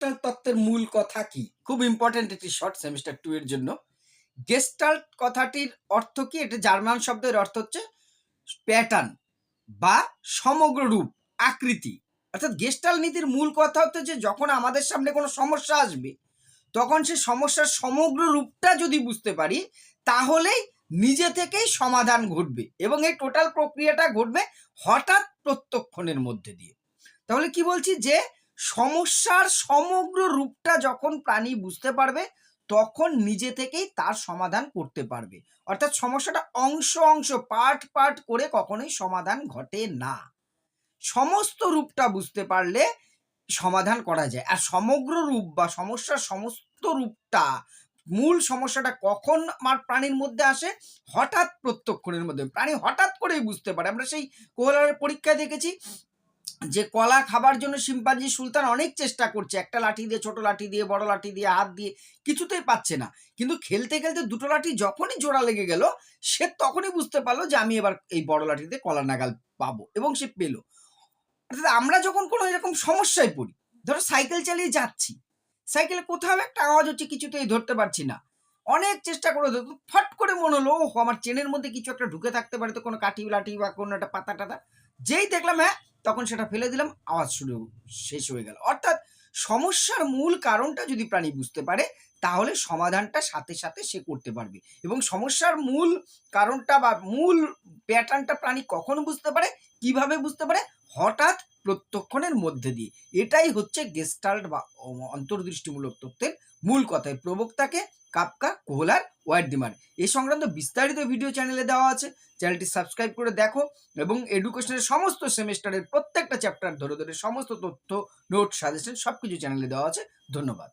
Gestalt তত্ত্বের মূল কথা কি? খুব ইম্পর্টেন্ট একটি শর্ট সেমিস্টার টু এর জন্য। গেস্টাল্ট কথাটির অর্থ কি? এটা জার্মান শব্দের অর্থ হচ্ছে প্যাটার্ন বা সমগ্র রূপ, আকৃতি। অর্থাৎ গেস্টাল নীতির মূল কথা হচ্ছে যে, যখন আমাদের সামনে কোনো সমস্যা আসবে, তখন সে সমস্যার সমগ্র রূপটা যদি বুঝতে পারি তাহলেই নিজে থেকেই সমাধান ঘটবে এবং এই টোটাল প্রক্রিয়াটা ঘটবে হঠাৎ প্রত্যক্ষণের মধ্যে দিয়ে। তাহলে কি বলছি যে সমস্যার সমগ্র রূপটা যখন প্রাণী বুঝতে পারবে, তখন নিজে থেকেই তার সমাধান করতে পারবে। অর্থাৎ সমস্যাটা অংশ অংশ, পার্ট পার্ট করে কখনোই সমাধান ঘটে না। সমস্ত রূপটা বুঝতে পারলে সমাধান করা যায়। আর সমগ্র রূপ বা সমস্যার সমস্ত রূপটা, মূল সমস্যাটা কখন আমার প্রাণীর মধ্যে আসে? হঠাৎ প্রত্যক্ষণের মধ্যে। প্রাণী হঠাৎ করেই বুঝতে পারে। আমরা সেই কোহলারের পরীক্ষায় দেখেছি যে কলা খাবার জন্য শিম্পাঞ্জি সুলতান অনেক চেষ্টা করছে। একটা লাঠি দিয়ে, ছোট লাঠি দিয়ে, বড় লাঠি দিয়ে, হাত দিয়ে কিছুতেই পাচ্ছে না। কিন্তু খেলতে খেলতে দুটো লাঠি যখনই জোড়া লেগে গেল, সে তখনই বুঝতে পারল যে আমি এবার এই বড় লাঠিতে কলা নাগাল পাবো এবং সে পেল। অর্থাৎ আমরা যখন কোনো এরকম সমস্যায় পড়ি, ধরো সাইকেল চালিয়ে যাচ্ছি, সাইকেলে কোথাও একটা আওয়াজ হচ্ছে, কিছুতেই ধরতে পারছি না। অনেক চেষ্টা করে ধরতে, ফট করে মনে হলো আমার চেনের মধ্যে কিছু একটা ঢুকে থাকতে পারে তো কোনো কাঠি লাঠি বা কোনো একটা পাতা টাতা। যেই দেখলাম হ্যাঁ তখন সেটা ফেলে দিলাম, আওয়াজ শুরু শেষ হয়ে গেল। অর্থাৎ সমস্যার মূল কারণটা যদি প্রাণী বুঝতে পারে, তাহলে সমাধানটা সাথে সাথে সে করতে পারবে। এবং সমস্যার মূল কারণটা বা মূল প্যাটার্নটা প্রাণী কখন বুঝতে পারে, কীভাবে বুঝতে পারে? হঠাৎ প্রত্যক্ষণের মধ্যে দিয়ে। এটাই হচ্ছে গেস্টাল্ট বা অন্তর্দৃষ্টিমূলক তত্ত্বের মূল কথায়। প্রবক্তাকে কাপকা কোহলার ওয়ার্ডিমার এই সংক্রান্ত বিস্তারিত ভিডিও চ্যানেলে দেওয়া আছে। চ্যানেলটি সাবস্ক্রাইব করে দেখো এবং এডুকেশনের সমস্ত সেমিস্টারের প্রত্যেকটা চ্যাপ্টার ধরে ধরে সমস্ত তথ্য নোট সাজেশন সব কিছু চ্যানেলে দেওয়া আছে। ধন্যবাদ।